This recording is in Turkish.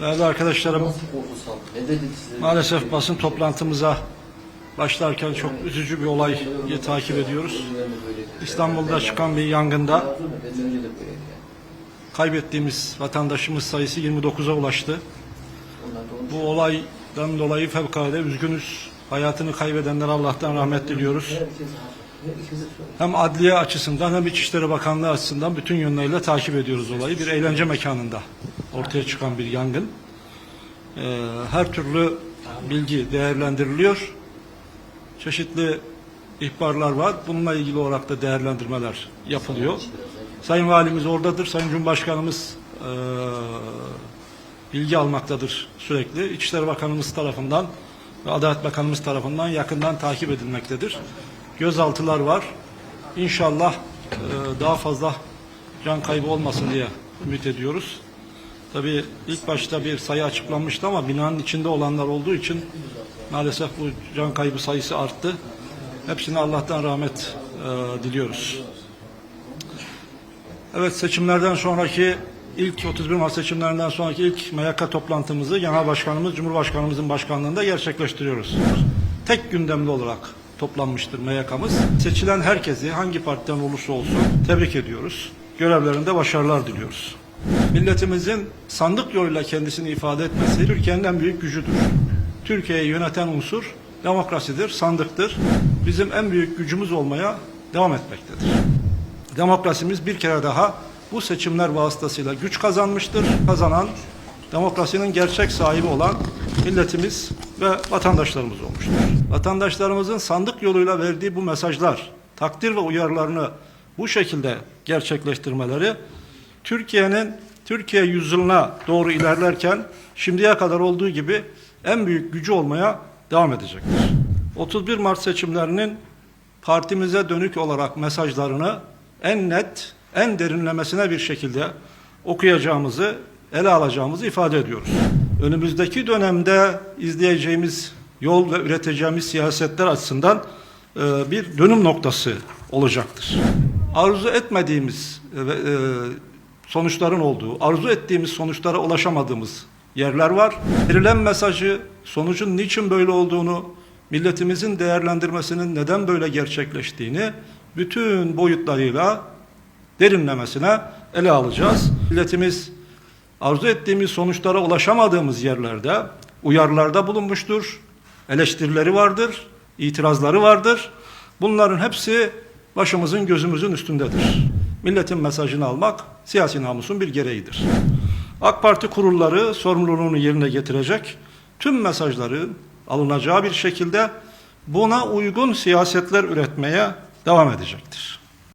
Değerli arkadaşlarım, maalesef basın toplantımıza başlarken çok üzücü bir olayı takip ediyoruz. İstanbul'da çıkan bir yangında kaybettiğimiz vatandaşımız sayısı 29'a ulaştı. Bu olaydan dolayı fevkalade üzgünüz. Hayatını kaybedenlere Allah'tan rahmet diliyoruz. Hem adliye açısından hem İçişleri Bakanlığı açısından bütün yönleriyle takip ediyoruz olayı. Bir eğlence mekanında ortaya çıkan bir yangın. Ee, her türlü bilgi değerlendiriliyor. Çeşitli ihbarlar var. Bununla ilgili olarak da değerlendirmeler yapılıyor. Sayın Valimiz oradadır. Sayın Cumhurbaşkanımız eee, bilgi almaktadır sürekli. İçişleri Bakanımız tarafından ve Adalet Bakanımız tarafından yakından takip edilmektedir. Gözaltılar var. İnşallah eee, daha fazla can kaybı olmasın diye ümit ediyoruz. Tabii ilk başta bir sayı açıklanmıştı ama binanın içinde olanlar olduğu için maalesef bu can kaybı sayısı arttı. Hepsine Allah'tan rahmet eee, diliyoruz. Evet seçimlerden sonraki ilk 31 Mart seçimlerinden sonraki ilk MYK toplantımızı Genel Başkanımız Cumhurbaşkanımızın başkanlığında gerçekleştiriyoruz. Tek gündemli olarak toplanmıştır MYK'mız. Seçilen herkesi hangi partiden olursa olsun tebrik ediyoruz. Görevlerinde başarılar diliyoruz. Milletimizin sandık yoluyla kendisini ifade etmesi Türkiye'nin en büyük gücüdür. Türkiye'yi yöneten unsur demokrasidir, sandıktır. Bizim en büyük gücümüz olmaya devam etmektedir. Demokrasimiz bir kere daha bu seçimler vasıtasıyla güç kazanmıştır. Kazanan demokrasinin gerçek sahibi olan milletimiz ve vatandaşlarımız olmuştur. Vatandaşlarımızın sandık yoluyla verdiği bu mesajlar, takdir ve uyarılarını bu şekilde gerçekleştirmeleri Türkiye'nin Türkiye yüzyılına doğru ilerlerken şimdiye kadar olduğu gibi en büyük gücü olmaya devam edecektir. 31 Mart seçimlerinin partimize dönük olarak mesajlarını en net, en derinlemesine bir şekilde okuyacağımızı, ele alacağımızı ifade ediyoruz. Önümüzdeki dönemde izleyeceğimiz yol ve üreteceğimiz siyasetler açısından e, bir dönüm noktası olacaktır. Arzu etmediğimiz e, e, sonuçların olduğu, arzu ettiğimiz sonuçlara ulaşamadığımız yerler var. Verilen mesajı, sonucun niçin böyle olduğunu, milletimizin değerlendirmesinin neden böyle gerçekleştiğini bütün boyutlarıyla derinlemesine ele alacağız. Milletimiz arzu ettiğimiz sonuçlara ulaşamadığımız yerlerde uyarılarda bulunmuştur. Eleştirileri vardır, itirazları vardır. Bunların hepsi başımızın gözümüzün üstündedir. Milletin mesajını almak siyasi namusun bir gereğidir. AK Parti kurulları sorumluluğunu yerine getirecek tüm mesajların alınacağı bir şekilde buna uygun siyasetler üretmeye devam edecektir.